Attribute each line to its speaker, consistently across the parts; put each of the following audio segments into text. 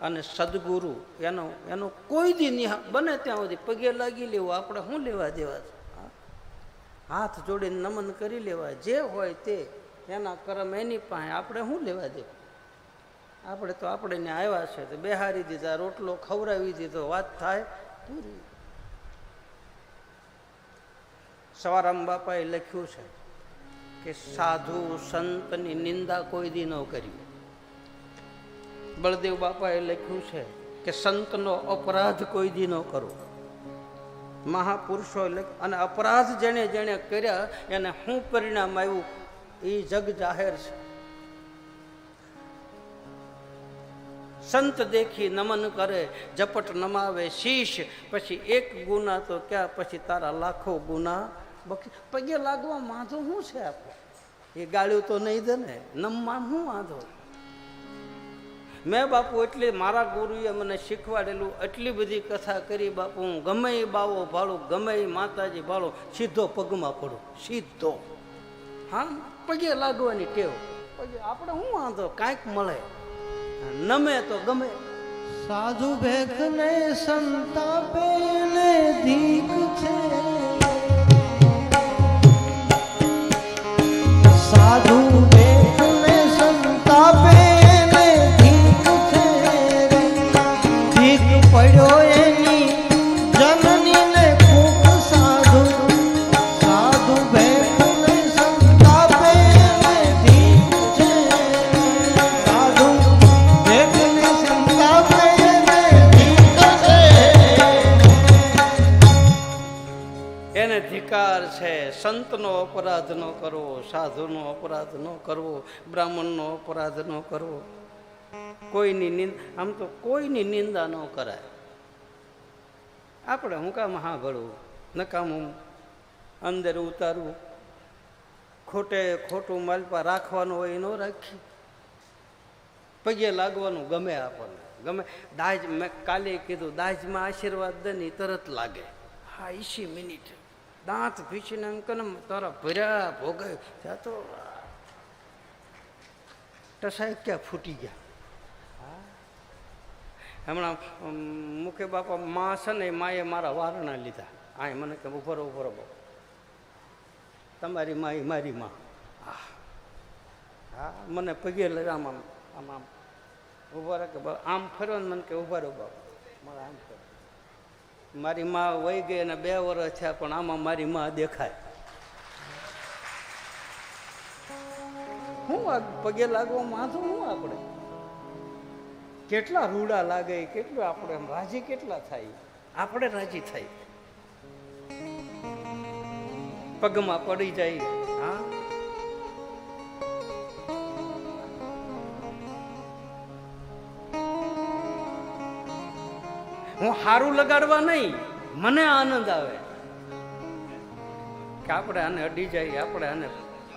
Speaker 1: અને સદગુરુ, એનો એનો કોઈ દી નિહા, બને ત્યાં સુધી પગે લાગી લેવું, આપણે શું લેવા દેવા હાથ જોડીને નમન કરી લેવા, જે હોય તે, એના કરમ એની પાસે આપણે શું લેવા દેવા? આપણે તો આપણે ને આવ્યા છે, તો બેહારી દીધા, રોટલો ખવડાવી દીધો, વાત થાય, પૂરી. સવારામ બાપાએ લખ્યું છે કે સાધુ સંતની નિંદા કોઈ દી ન કરવી બળદેવ બાપાએ લખ્યું છે કે સંતનો અપરાધ કોઈ દી ન કરો. મહાપુરુષો અને અપરાધ જેણે જેણે કર્યા, એને શું પરિણામ આવ્યું એ જગ જાહેર છે. સંત દેખી નમન કરે, ઝપટ નમાવે, શીશ, પછી એક ગુના તો ક્યાં, પછી તારા લાખો ગુના બકી, પગે લાગવા વાંધો શું છે આપણે? એ ગાળ્યું તો નહીં દે ને, નમવા શું વાંધો મેં બાપુ એટલી મારા ગુરુએ મને શીખવાડેલું, એટલી બધી કથા કરી બાપુ. હું ગમે એ બાવો ભાળું, ગમે એ માતાજી ભાળું, સીધો પગમાં પડું, સીધો. હા, પગે લાગવાની ટેવ. પગે આપણે શું વાંધો, કાંઈક મળે. નમે તો ગમે.
Speaker 2: સાધુ ભેખને, સંતાપે ને દીક છે. સાધુ
Speaker 1: સાધુનો અપરાધ ન કરવો, બ્રાહ્મણનો અપરાધ ન કરવો. કોઈની નિંદ, આમ તો કોઈની નિંદા ન કરાય. આપણે હું કામ સાંભળવું નકામું અંદર ઉતારવું. ખોટે ખોટું માલપા રાખવાનું હોય એ ન રાખી. પગે લાગવાનું ગમે આપણને, ગમે. દાજ મેં કાલે કીધું, દાજમાં આશીર્વાદ દે ને તરત લાગે. હા એસી મિનિટ. દાંત ભીસીને અંકન તારા ભર્યા ભોગે ત્યાં તો. ટસાઈ ક્યાં ફૂટી ગયા. હમણાં મુખે બાપા, મા છે ને માએ મારા વારણા લીધા. આ મને કે ઉભરો ઉભરો બહુ તમારી માએ મારી મા. હા, મને પગે લગામ આમ આમ આમ ઊભા કે આમ ફર્યો ને મને કે ઊભા રહો બાપા. મારે આમ કરો મારી માં વહી ગઈ અને બે વર્ષ થયા, પણ આમાં મારી માં દેખાય. હું પગે લાગવા માંધું શું આપણે? કેટલા રૂડા લાગે, કેટલું આપણે એમ રાજી કેટલા થાય? આપણે રાજી થાય. પગમાં પડી જાય. હા હારું લગાડવા નહીં, મને આનંદ આવે. કે આપણે આને અડી જાય આપણે આને,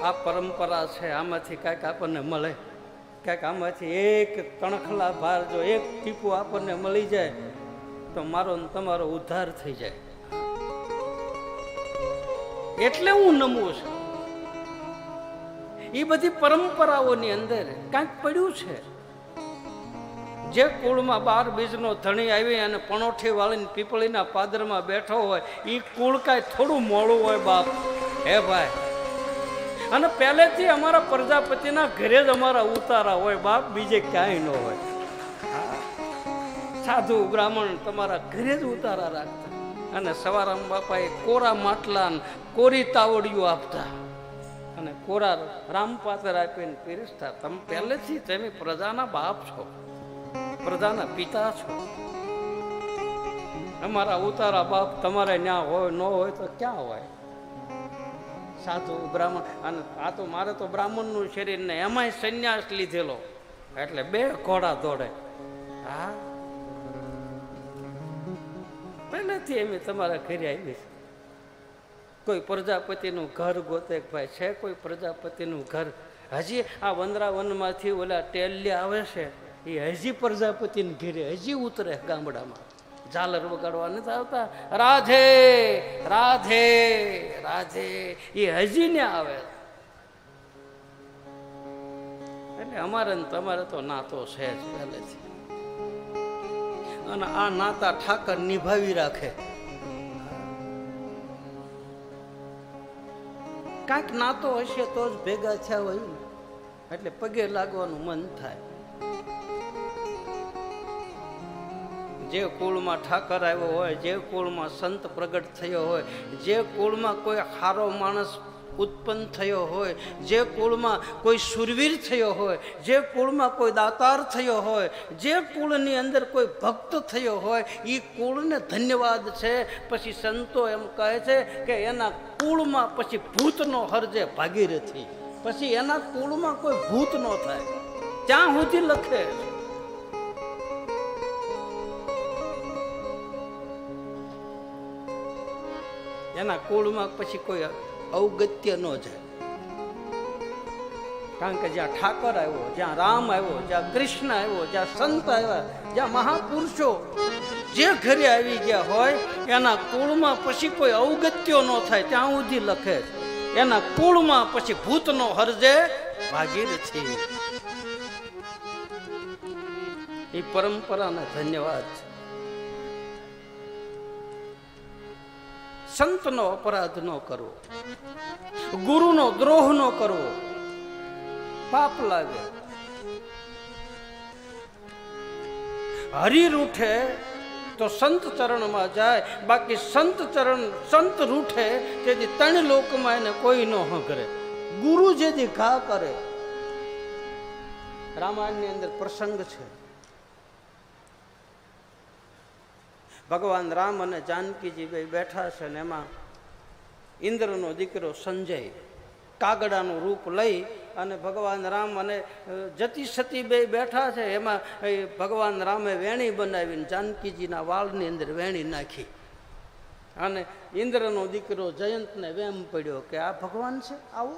Speaker 1: આ પરંપરા છે, આમાંથી કાંઈક આપણને મળે. કાંઈક આમાંથી એક તણખલા ભાર જો, એક ટીપું આપણને મળી જાય, તો મારો તમારો ઉદ્ધાર થઈ જાય. એટલે હું નમું છું. એ બધી પરંપરાઓની અંદર કાંઈક પડ્યું છે. જે કુળમાં બાર બીજનો ધણી આવી અને પણોઠી વાળીને પીપળીના પાદરમાં બેઠો હોય એ કુળ કાંઈ થોડું મોડું હોય બાપ. હે ભાઈ. અને પહેલેથી અમારા પ્રજાપતિના ઘરે જ અમારા ઉતારા હોય બાપ, બીજે ક્યાંય ન હોય. સાધુ બ્રાહ્મણ તમારા ઘરે જ ઉતારા રાખતા. અને સવારામ બાપાએ કોરા માટલા કોરી તાવડીઓ આપતા. અને કોરા રામપાત્ર આપીને પીરસતા. તમે પહેલેથી તમે પ્રજાના બાપ છો. પ્રજાના પિતા છો. અમારા ઉતારા બાપ તમારે ન્યા હોય, ન હોય તો ક્યાં હોય? સાધુ, બ્રાહ્મણ, અને આ તો મારે તો બ્રાહ્મણનું શરીર ને એમાંય સંન્યાસ લીધેલો. એટલે બે ઘોડા દોડે. હા? પહેલેથી એમ તમારા ઘરે આવી છે કોઈ પ્રજાપતિનું ઘર ગોતે ભાઈ છે, કોઈ પ્રજાપતિનું ઘર. હજી આ વનરાવનમાંથી ઓલા ટેલિયા આવે છે. એ હજી પ્રજાપતિને ઘેરે હજી ઉતરે ગામડામાં. ઝાલર વગાડવા નથી આવતા. રાધે રાધે રાધે. એ હજી ને આવે. એટલે અમારે તમારે તો નાતો છે જ પહેલેથી. અને આ નાતા ઠાકર નિભાવી રાખે. કાંઈક નાતો હશે તો જ ભેગા થયા હોય એટલે પગે લાગવાનું મન થાય. જે કુળમાં ઠાકર આવ્યો હોય, જે કુળમાં સંત પ્રગટ થયો હોય, જે કુળમાં કોઈ સારો માણસ ઉત્પન્ન થયો હોય, જે કુળમાં કોઈ સુરવીર થયો હોય, જે કુળમાં કોઈ દાતાર થયો હોય, જે કુળની અંદર કોઈ ભક્ત થયો હોય એ કુળને ધન્યવાદ છે. પછી સંતો એમ કહે છે કે એના કુળમાં પછી ભૂતનો હરજે ભાગીરથી. પછી એના કુળમાં કોઈ ભૂત ન થાય. ત્યાં સુધી લખે? છે એના કુળમાં પછી કોઈ અવગત્ય ન જાય. કારણ કે જ્યાં ઠાકર આવ્યો, જ્યાં રામ આવ્યો, જ્યાં કૃષ્ણ આવ્યો, જ્યાં સંત આવ્યા, જ્યાં મહાપુરુષો જે ઘરે આવી ગયા હોય, એના કુળમાં પછી કોઈ અવગત્યો ન થાય, ત્યાં સુધી લખે એના કુળમાં પછી ભૂતનો હરજે ભાગીરથી એ પરંપરાને ધન્યવાદ છે. સંતનો અપરાધ ન કરવો. ગુરુનો દ્રોહ ન કરવો. પાપ લાગે. હરી રૂઠે તો સંત ચરણમાં જાય. બાકી સંત ચરણ, સંત રૂઠે તેથી ત્રણ લોકમાં એને કોઈ ન હંકરે ગુરુ જેથી ઘા કરે. રામાયણની અંદર પ્રસંગ છે. ભગવાન રામ અને જાનકીજી બે બેઠા છે ને એમાં ઇન્દ્રનો દીકરો સંજય કાગડાનું રૂપ લઈ અને ભગવાન રામ અને જતી સતી બે બેઠા છે, એમાં ભગવાન રામે વેણી બનાવીને જાનકીજીના વાળની અંદર વેણી નાખી. અને ઇન્દ્રનો દીકરો જયંતને વેમ પડ્યો કે આ ભગવાન છે, આવો.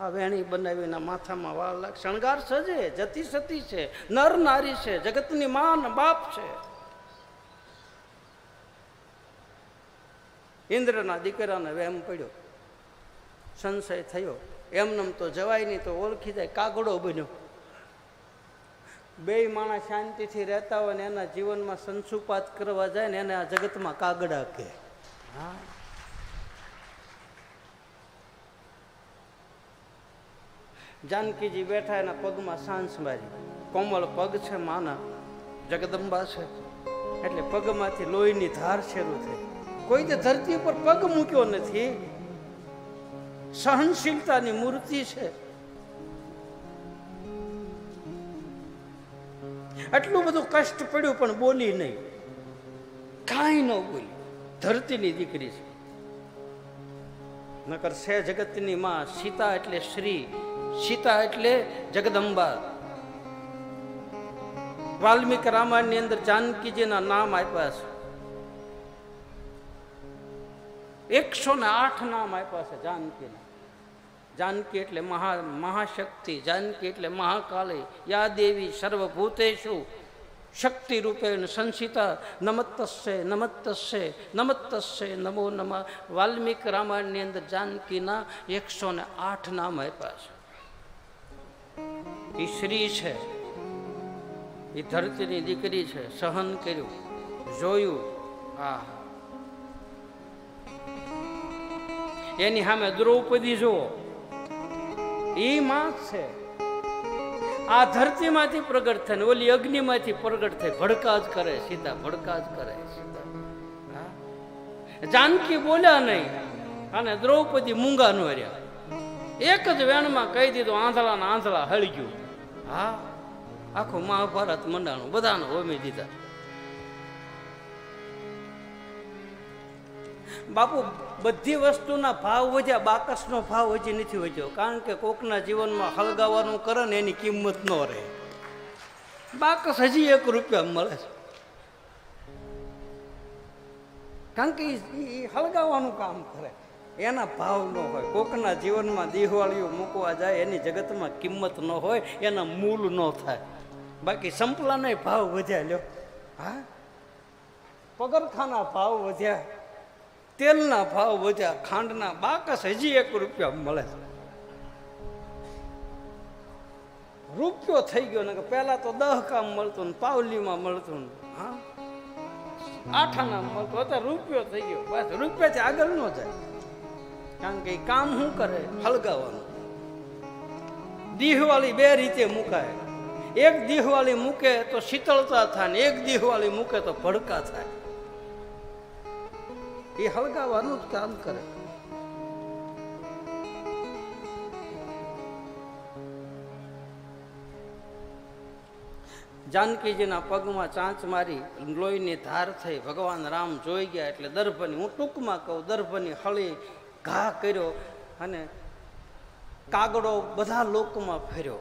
Speaker 1: આ વેણી બનાવીને માથામાં વાળ શણગાર સજે જતી સતી છે, નર નારી છે, જગતની માં બાપ છે. ઇન્દ્રના દીકરાને વેમ પડ્યો. સંશય થયો. એમનેમ તો જવાય નહીં તો ઓળખી જાય. કાગડો બન્યો. બે માણસ શાંતિથી રહેતા હોય ને એના જીવનમાં સંસુપાત કરવા જાય ને એને આ જગતમાં કાગડા કહે. હા. જાનકીજી બેઠા એના પગમાં સાંસ મારી. કોમળ પગ છે માના. જગદંબા છે. એટલે પગમાંથી લોહીની ધાર શરૂ થઈ. કોઈ તે ધરતી ઉપર પગ મૂક્યો નથી. સહનશીલતાની મૂર્તિ છે. આટલું બધું કષ્ટ પડ્યું પણ બોલી નહીં. કાંઈ ન બોલી. ધરતીની દીકરી છે. નકર છે જગતની માં સીતા એટલે શ્રી, સીતા એટલે જગદંબા. વાલ્મીક રામાયણની અંદર જાનકીજીના નામ આપ્યા છે. એકસો ને આઠ નામ આપ્યા છે જાનકીના જાનકી એટલે મહા, મહાશક્તિ, જાનકી એટલે મહાકાલી યા દેવી સર્વભૂતેષુ શક્તિ રૂપે સંસિતા નમત્તસ્ય નમત્તસ્ય નમત્તસ્ય, નમો નમઃ, વાલ્મીક રામાયણની અંદર જાનકીના એકસો ને આઠ નામ આપ્યા છે. એ શ્રી છે. એ ધરતીની દીકરી છે. સહન કર્યું, જોયું. આ એની સામે દ્રૌપદી જુઓ. એ માં છે. આ ધરતીમાંથી પ્રગટ થાય ઓલી અગ્નિમાંથી પ્રગટ થાય ભડકા જ કરે, સીધા ભડકા જ કરે? જાનકી બોલ્યા નહીં. અને દ્રૌપદી મૂંગા નો રહ્યા. એક જ વેણમાં કહી દીધું આંધળા ને આંધળા હળી ગયું હા? આખું મહાભારત મંડાણું, બધાને હોમી દીધા. બાપુ, બધી વસ્તુના ભાવ વધ્યા, બાકસનો ભાવ હજી નથી વધ્યો. કારણ કે કોકના જીવનમાં હલગાવાનું કરે ને એની કિંમત ન રહે. બાકસ હજી એક રૂપિયા મળે છે. કારણ કે એ હળગાવાનું કામ કરે. એના ભાવ ન હોય. કોકના જીવનમાં દિવાળીઓ મૂકવા જાય, એની જગતમાં કિંમત ન હોય, એના મૂલ ન થાય. બાકી સંપલાના ભાવ વધ્યા લ્યો. હા? પગરખાના ભાવ વધ્યા. તેલના ભાવ વધ્યા, ખાંડના બાકસ હજી એક રૂપિયા મળે છે. રૂપિયો થઈ ગયો ને કે પહેલા તો દહ કામ મળતું ને પાવલીમાં મળતું ને, હા? આઠાના મળતું, અત્યારે રૂપિયો થઈ ગયો. બસ, રૂપિયાથી આગળ ન જાય. કારણ કે કામ શું કરે? હળગાવાનું દીહવાળી બે રીતે મુકાય. એક દીહવાળી મૂકે તો શીતળતા થાય ને એક દીહવાળી મૂકે તો ભડકા થાય. એ હળગાવાનું જ કામ કરે. જાનકીજીના પગમાં ચાંચ મારી લોહીની ધાર થઈ ભગવાન રામ જોઈ ગયા એટલે દર્ભની, હું ટૂંકમાં કહું, દર્ભની હળી ઘા કર્યો અને કાગડો બધા લોકમાં ફેર્યો.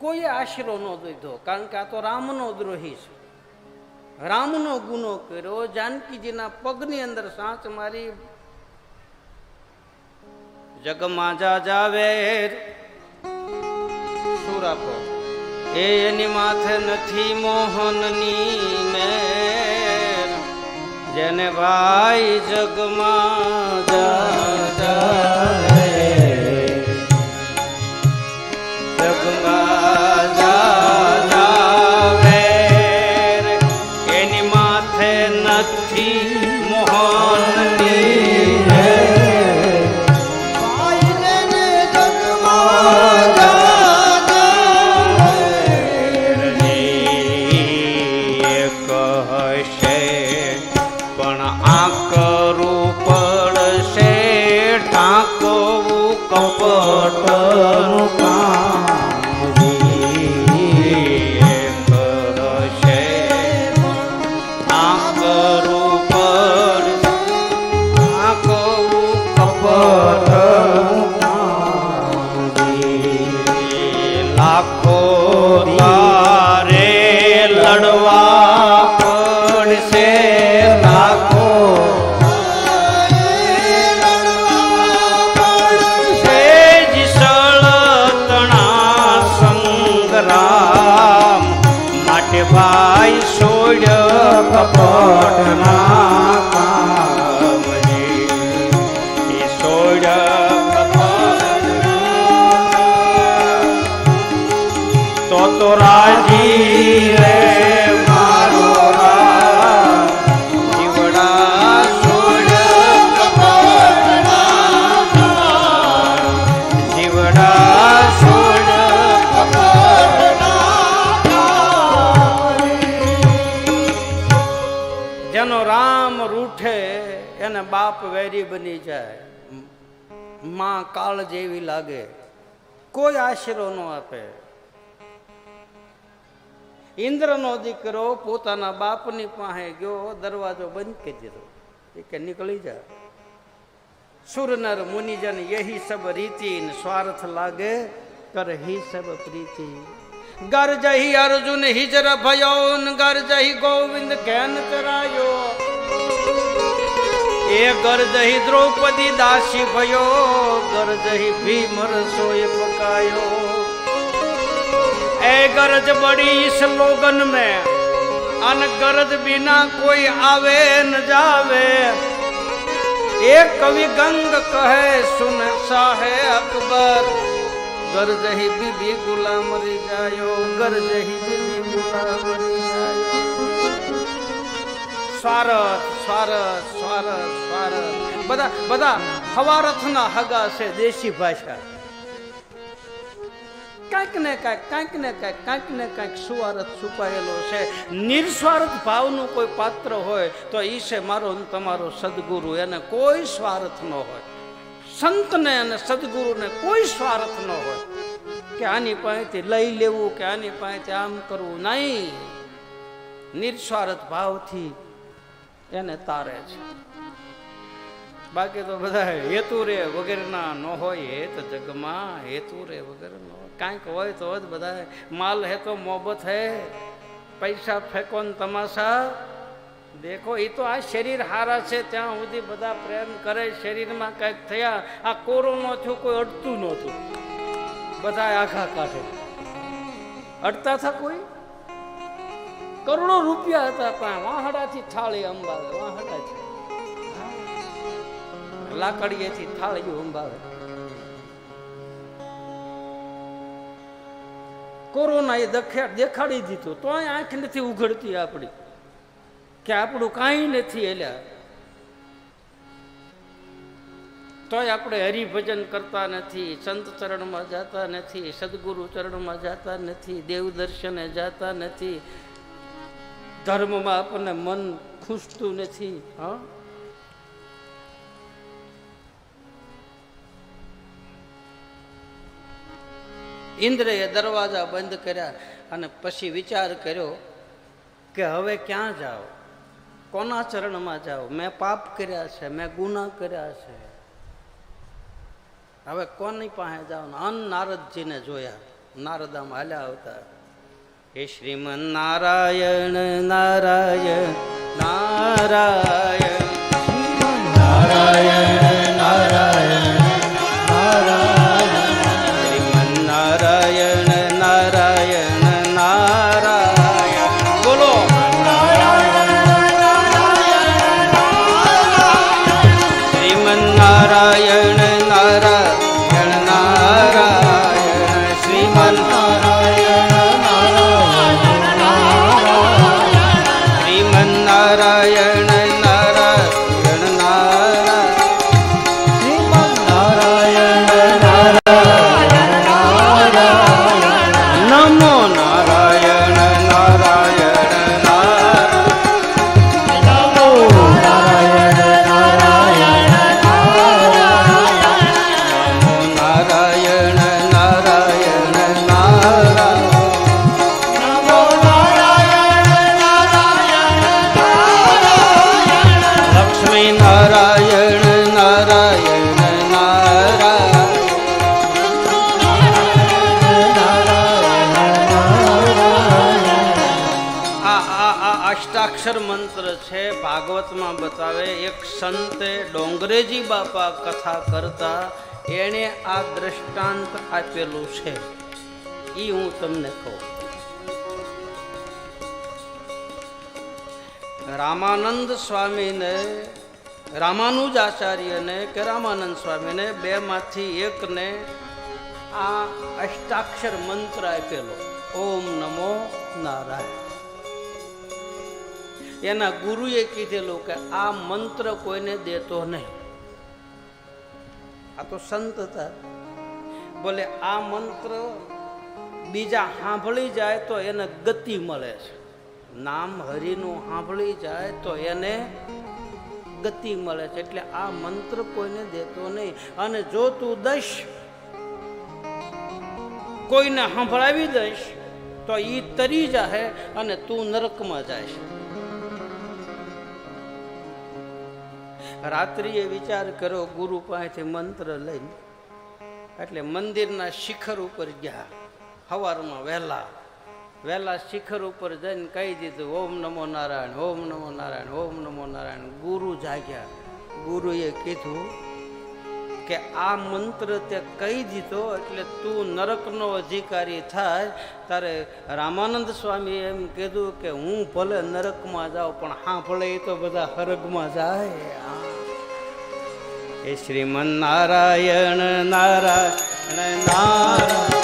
Speaker 1: કોઈએ આશરો ન દીધો, કારણ કે આ તો રામનો દ્રોહી છે. રામનો ગુનો કર્યો, જાનકીજીના પગની અંદર સાંચ મારી. જગમાં જા જાવેર. સુરાપો એ એની માથે નથી મોહનની ને જેને ભાઈ જગમાં જા માં કાળ જેવી લાગે. કોઈ આશરો ન આપે. ઇન્દ્રનો દીકરો પોતાના બાપની પાસે ગયો, દરવાજો બંધ કરી દીધો. એ કે નીકળી જા. સુરનર મુનિજન યહી સબ રીતિ ન સ્વાર્થ લાગે, કર હી સબ પ્રીતિ. ગરજહી અર્જુન, હિજર ભયો ન ગરજહી ગોવિંદ કેન ચરાયો. એ ગરદહી દ્રૌપદી દાસી ભયો, ગરજહી ભીમ રસોય પકાયો. એ ગરજ બડી સ્લોગન મે, અન ગરજ બિના કોઈ આવે ન જાવે. એ કવિ ગંગ કહે, સુન સાહે અકબર. ગરજહી બીબી ગુલામ રી જાયો, ગરજહી બીબી ગુલામ રી જાયો. સ્વારથ સ્વારથ સ્વારથ સ્વારથ બધા બધા હવારથના હગા છે દેશી ભાષા. કાંઈક ને કાંઈક કાંઈક ને કાંઈક કાંઈક ને કાંઈક સુવારથ છુપાયેલો છે. નિર્સ્વાર્થ ભાવનું કોઈ પાત્ર હોય તો એ છે મારો તમારો સદગુરુ. એને કોઈ સ્વાર્થ ન હોય. સંતને અને સદગુરુને કોઈ સ્વાર્થ ન હોય. કે આની પાસેથી લઈ લેવું, કે આની પાસેથી આમ કરવું નહીં. નિર્સ્વાર્થ ભાવથી એને તારે છે. બાકી તો બધા હેતુ રે વગેરેના ન હોય હેત જગમાં હેતુ રે વગેરે ન હોય કાંઈક હોય તો જ બધા માલ હે તો મોહબત હે, પૈસા ફેંકો ને તમાશા. દેખો એ તો આ શરીર હારા છે, ત્યાં સુધી બધા પ્રેમ કરે, શરીરમાં કંઈક થયા. આ કોરોનો થયું, કોઈ અડતું નહોતું. બધા આખા કાઢે. અડતા હતા કોઈ? કરોડો રૂપિયા હતા પણ વાહડાથી થાળી અંબાવે વાહડાથી. લાકડીએથી થાળીઓ અંબાવે. કોરોના એ દેખાડી દીધું. તો આંખ નથી ઉઘડતી આપણી. કે આપણું કાંઈ નથી એલ્યા તોય આપણે હરિભજન કરતા નથી, સંત ચરણમાં જતા નથી, સદગુરુ ચરણમાં જતા નથી, દેવ દર્શને જતા નથી. ધર્મમાં આપણને મન ખુશતું નથી, હા? ઇન્દ્રએ દરવાજા બંધ કર્યા અને પછી વિચાર કર્યો કે હવે ક્યાં જાઓ? કોના ચરણમાં જાઓ? મેં પાપ કર્યા છે, મેં ગુના કર્યા છે. હવે કોની પાસે જાઓ? અન નારદજીને જોયા. નારદામાં હાલ્યા આવતા. હે શ્રીમન નારાયણ નારાયણ નારાયણ.
Speaker 2: નારાયણ.
Speaker 1: અષ્ટાક્ષર મંત્ર છે, ભાગવતમાં બતાવે, એક સંતે ડોંગરેજી બાપા કથા કરતા એણે આ દ્રષ્ટાંત આપેલું છે. એ હું તમને કહું. રામાનંદ સ્વામીને, રામાનુજ આચાર્યને કે રામાનંદ સ્વામીને બેમાંથી એકને આ અષ્ટાક્ષર મંત્ર આપેલો, ઓમ નમો નારાયણ. એના ગુરુએ કીધેલું કે આ મંત્ર કોઈને દેતો નહીં. આ તો સંત હતા. બોલે આ મંત્ર બીજા સાંભળી જાય તો એને ગતિ મળે છે. નામ હરિનું સાંભળી જાય તો એને ગતિ મળે છે. એટલે આ મંત્ર કોઈને દેતો નહીં. અને જો તું દઈશ, કોઈને સંભળાવી દઈશ, તો એ તરી જાહે અને તું નરકમાં જાય રાત્રિએ વિચાર કરો ગુરુ પાસેથી મંત્ર લઈને એટલે મંદિરના શિખર ઉપર ગયા. સવારમાં વહેલા વહેલા શિખર ઉપર જઈને કહી દીધું, ઓમ નમો નારાયણ, ઓમ નમો નારાયણ, ઓમ નમો નારાયણ. ગુરુ જાગ્યા. ગુરુએ કીધું કે, આ મંત્ર તે કહી દીધો, એટલે તું નરકનો અધિકારી થાય. તારે રામાનંદ સ્વામી એમ કીધું કે, હું ભલે નરકમાં જાઉં, પણ હા ભલે એ તો બધા હરગમાં જાય. આ. એ શ્રીમન નારાયણ નારાયણ નારાયણ.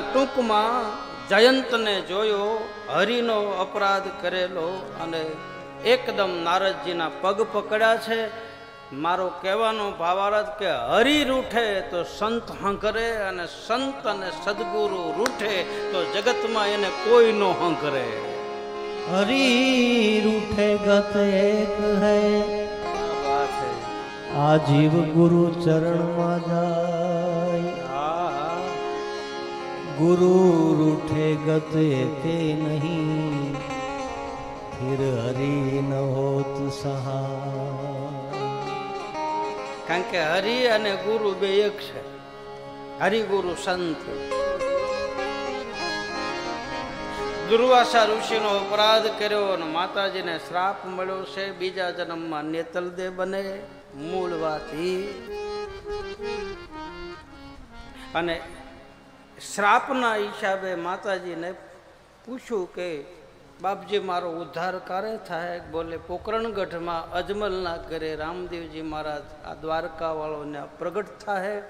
Speaker 1: ટૂંકમાં જયંતને જોયો હરિનો અપરાધ કરેલો અને એકદમ નારદજીના પગ પકડ્યા છે. મારો કહેવાનો ભાવાર્થ કે હરિ રૂઠે તો સંત હંકરે અને સંત અને સદગુરુ રૂઠે તો જગતમાં એને કોઈ નો હંકરે
Speaker 2: હરિ રૂઠે ગત એક હૈ. આ જીવ ગુરુ ચરણમાં જાય ગુરુ रूठे गते એકે નહીં ફિર હરી ન હોત સહાય
Speaker 1: કારણ કે હરિ અને ગુરુ બે એક છે. હરિગુરુ સંત. દુર્વાસા ઋષિનો અપરાધ કર્યો અને માતાજીને શ્રાપ મળ્યો છે. બીજા જન્મમાં નેતલદે બને, મૂળ વાત. અને શ્રાપના હિસાબે માતાજીને પૂછ્યું કે, બાપજી, મારો ઉદ્ધાર ક્યારે થાય? બોલે, પોકરણગઢમાં અજમલના ઘરે રામદેવજી મહારાજ આ દ્વારકાવાળોને પ્રગટ થાય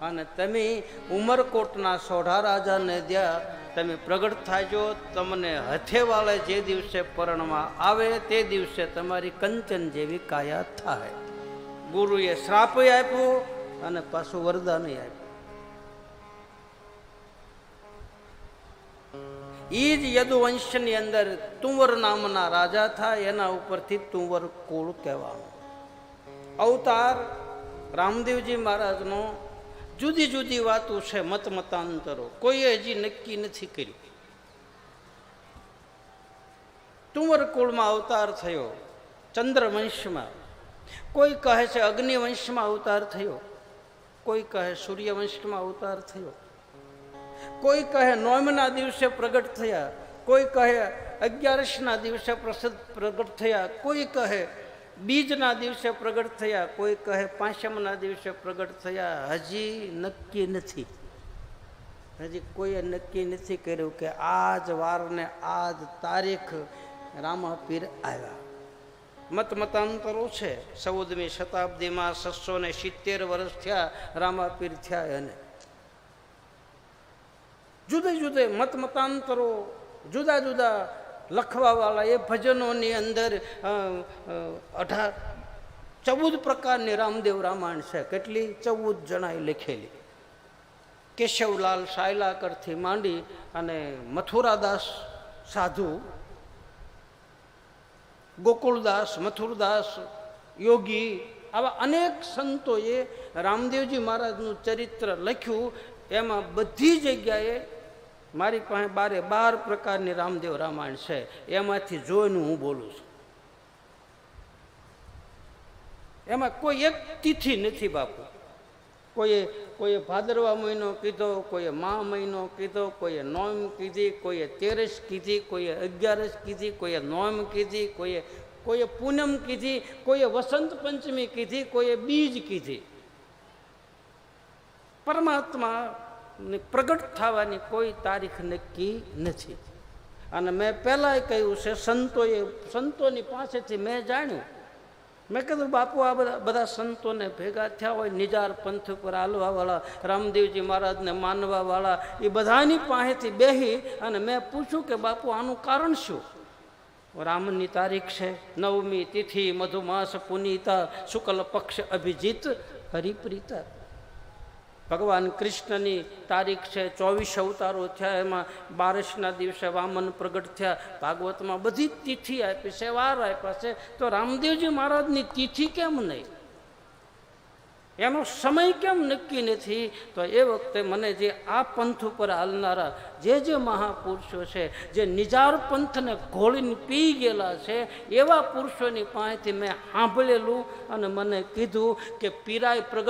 Speaker 1: અને તમે ઉમરકોટના સોઢા રાજાને દ્યા તમે પ્રગટ થાજો. તમને હથેવાળે જે દિવસે પરણમાં આવે તે દિવસે તમારી કંચન જેવી કાયા થાય ગુરુએ શ્રાપય આપ્યો અને પાછું વરદાન આપ્યું. એ જ યદુવંશની અંદર તુંવર નામના રાજા થાય, એના ઉપરથી તુંવર કુળ કહેવાનું. અવતાર રામદેવજી મહારાજનો જુદી જુદી વાતો છે, મત મતાંતરો. કોઈએ હજી નક્કી નથી કર્યું તુંવર કુળમાં અવતાર થયો ચંદ્રવંશમાં. કોઈ કહે છે અગ્નિવંશમાં અવતાર થયો? કોઈ કહે સૂર્યવંશમાં અવતાર થયો? કોઈ કહે નોમના દિવસે પ્રગટ થયા, કોઈ કહે અગિયારસના દિવસે પ્રસિદ્ધ પ્રગટ થયા, કોઈ કહે બીજના દિવસે પ્રગટ થયા, કોઈ કહે પાંચમના દિવસે પ્રગટ થયા. હજી નક્કી નથી. હજી કોઈએ નક્કી નથી કર્યું કે આ જ વારને આ જ તારીખ રામાપીર આવ્યા. મત મતાંતરો છે. ચૌદમી શતાબ્દીમાં છસો ને સિત્તેર વર્ષ થયા રામાપીર થયા એને. જુદે જુદે મત મતાંતરો જુદા જુદા લખવાવાળા એ ભજનોની અંદર અઢાર, ચૌદ પ્રકારની રામદેવ રામાયણ છે. કેટલી? ચૌદ જણાએ લખેલી. કેશવલાલ સાયલાકરથી માંડી અને મથુરાદાસ સાધુ, ગોકુળદાસ, મથુરદાસ, યોગી આવા અનેક સંતોએ રામદેવજી મહારાજનું ચરિત્ર લખ્યું. એમાં બધી જગ્યાએ મારી પાસે બારે બાર પ્રકારની રામદેવ રામાયણ છે. એમાંથી જોઈને હું બોલું છું. એમાં કોઈ એક તિથિ નથી બાપુ. કોઈએ કોઈએ ભાદરવા મહિનો કીધો, કોઈએ મા મહિનો કીધો, કોઈએ નોમ કીધી, કોઈએ તેરસ કીધી, કોઈએ અગિયારસ કીધી, કોઈએ નોમ કીધી, કોઈએ કોઈએ પૂનમ કીધી, કોઈએ વસંત પંચમી કીધી, કોઈએ બીજ કીધી. પરમાત્મા પ્રગટ થવાની કોઈ તારીખ નક્કી નથી. અને મેં પહેલાંય કહ્યું છે, સંતોએ, સંતોની પાસેથી મેં જાણ્યું. મેં કીધું, બાપુ, આ બધા બધા સંતોને ભેગા થયા હોય, નિજાર પંથ ઉપર હાલવાવાળા, રામદેવજી મહારાજને માનવાવાળા, એ બધાની પાસેથી બેહી અને મેં પૂછ્યું કે, બાપુ, આનું કારણ શું? રામની તારીખ છે, નવમી તિથિ, મધુમાસ પુનીતા, શુક્લ પક્ષ અભિજીત, હરિપ્રીતા. ભગવાન કૃષ્ણની તારીખ છે, ચોવીસ અવતારો થયા, એમાં બારસના દિવસે વામન પ્રગટ થયા, ભાગવતમાં બધી તિથિ આપી છે, વાર આપ્યા છે. તો રામદેવજી મહારાજની તિથિ કેમ નહીં? એનો સમય કેમ નક્કી નથી? તો એ વખતે મને જે આ પંથ ઉપર હાલનારા જે જે મહાપુરુષો છે, જે નિજાર પંથને ઘોળીને પી ગયેલા છે, એવા પુરુષોની પાસેથી મેં સાંભળેલું અને મને કીધું કે પીરાય પ્રગટ